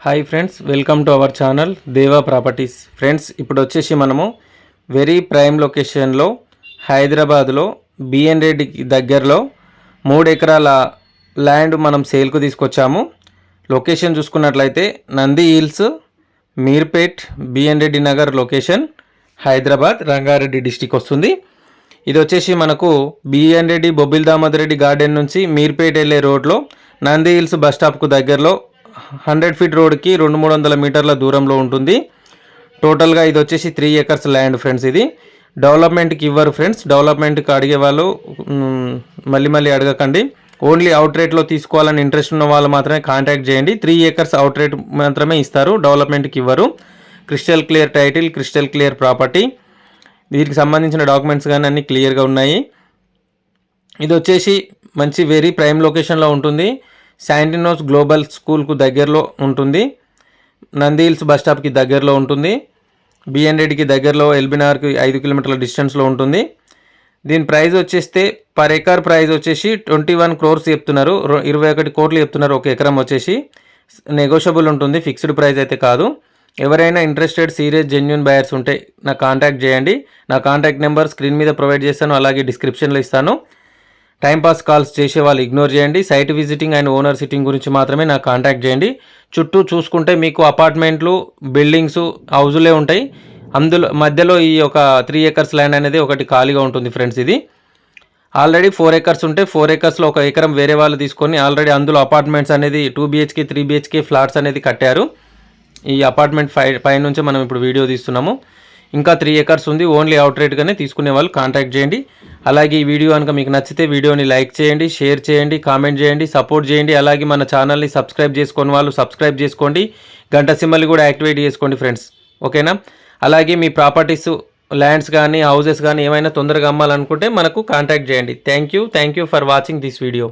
Hi friends welcome to our channel Deva properties. Friends ఇప్పుడు వచ్చేసి మనము వెరీ ప్రైమ్ లొకేషన్లో హైదరాబాద్లో బిఎన్ రెడ్డికి దగ్గరలో మూడు ఎకరాల ల్యాండ్ మనం సేల్కు తీసుకొచ్చాము. లొకేషన్ చూసుకున్నట్లయితే Nandi hills Meerpet BN Reddy Nagar location Hyderabad Rangareddy district వస్తుంది. ఇది వచ్చేసి మనకు బిఎన్ రెడ్డి బొబ్బిల్ దామోదర్ రెడ్డి గార్డెన్ నుంచి మీర్పేట్ వెళ్ళే రోడ్లో నంది హిల్స్ బస్ స్టాప్కు దగ్గరలో హండ్రెడ్ ఫీట్ రోడ్కి రెండు మూడు వందల మీటర్ల దూరంలో ఉంటుంది. టోటల్గా ఇది వచ్చేసి త్రీ ఏకర్స్ ల్యాండ్ ఫ్రెండ్స్ ఇది. డెవలప్మెంట్కి ఇవ్వరు ఫ్రెండ్స్. డెవలప్మెంట్కి అడిగే వాళ్ళు మళ్ళీ మళ్ళీ అడగకండి. ఓన్లీ అవుట్ రేట్లో తీసుకోవాలని ఇంట్రెస్ట్ ఉన్న వాళ్ళు మాత్రమే కాంటాక్ట్ చేయండి. త్రీ ఏకర్స్ అవుట్ రేట్ మాత్రమే ఇస్తారు. డెవలప్మెంట్కి ఇవ్వరు. Crystal clear title crystal clear property. దీనికి సంబంధించిన డాక్యుమెంట్స్ కానీ అన్నీ క్లియర్గా ఉన్నాయి. ఇది వచ్చేసి మంచి వెరీ ప్రైమ్ లొకేషన్లో ఉంటుంది. శాంటినోస్ గ్లోబల్ స్కూల్కు దగ్గరలో ఉంటుంది. నంది హిల్స్ బస్ స్టాప్కి దగ్గరలో ఉంటుంది. బిఎన్ దగ్గరలో ఎల్బీనగర్కి ఐదు కిలోమీటర్ల డిస్టెన్స్లో ఉంటుంది. దీని ప్రైస్ వచ్చేస్తే పర్ ఎకర్ ప్రైస్ వచ్చేసి ట్వంటీ వన్ క్రోర్స్ చెప్తున్నారు. ఇరవై ఒకటి కోట్లు చెప్తున్నారు. ఒక ఎకరం వచ్చేసి నెగోషియబుల్ ఉంటుంది. ఫిక్స్డ్ ప్రైస్ అయితే కాదు. ఎవరైనా ఇంట్రెస్టెడ్ సీరియస్ జెన్యున్ బయర్స్ ఉంటే నాకు కాంటాక్ట్ చేయండి. నా కాంటాక్ట్ నెంబర్ స్క్రీన్ మీద ప్రొవైడ్ చేస్తాను. అలాగే డిస్క్రిప్షన్లో ఇస్తాను. టైంపాస్ కాల్స్ చేసే వాళ్ళు ఇగ్నోర్ చేయండి. Site visiting and owner sitting గురించి మాత్రమే నాకు కాంటాక్ట్ చేయండి. చుట్టూ చూసుకుంటే మీకు అపార్ట్మెంట్లు బిల్డింగ్స్ హౌజులే ఉంటాయి. అందులో మధ్యలో ఈ ఒక త్రీ ఏకర్స్ ల్యాండ్ అనేది ఒకటి ఖాళీగా ఉంటుంది ఫ్రెండ్స్ ఇది. ఆల్రెడీ ఫోర్ ఏకర్స్ ఉంటే ఫోర్ ఏకర్స్లో ఒక ఎకరం వేరే వాళ్ళు తీసుకొని ఆల్రెడీ అందులో అపార్ట్మెంట్స్ అనేది two BHK three BHK flats అనేది కట్టారు. ఈ అపార్ట్మెంట్ పై పైనుంచి మనం ఇప్పుడు వీడియో తీస్తున్నాము. ఇంకా త్రీ ఎకర్స్ ఉంది. ఓన్లీ అవుట్ రేట్గానే తీసుకునే వాళ్ళు కాంటాక్ట్ చేయండి. అలాగే ఈ వీడియో కనుక మీకు నచ్చితే వీడియోని లైక్ చేయండి షేర్ చేయండి కామెంట్ చేయండి సపోర్ట్ చేయండి. అలాగే మన ఛానల్ని సబ్స్క్రైబ్ చేసుకుని వాళ్ళు సబ్స్క్రైబ్ చేసుకోండి. గంట సిమ్మల్ని కూడా యాక్టివేట్ చేసుకోండి ఫ్రెండ్స్. ఓకేనా? అలాగే మీ ప్రాపర్టీస్ ల్యాండ్స్ కానీ హౌజెస్ కానీ ఏమైనా తొందరగా అమ్మాలనుకుంటే మనకు కాంటాక్ట్ చేయండి. Thank you. Thank you for watching this video.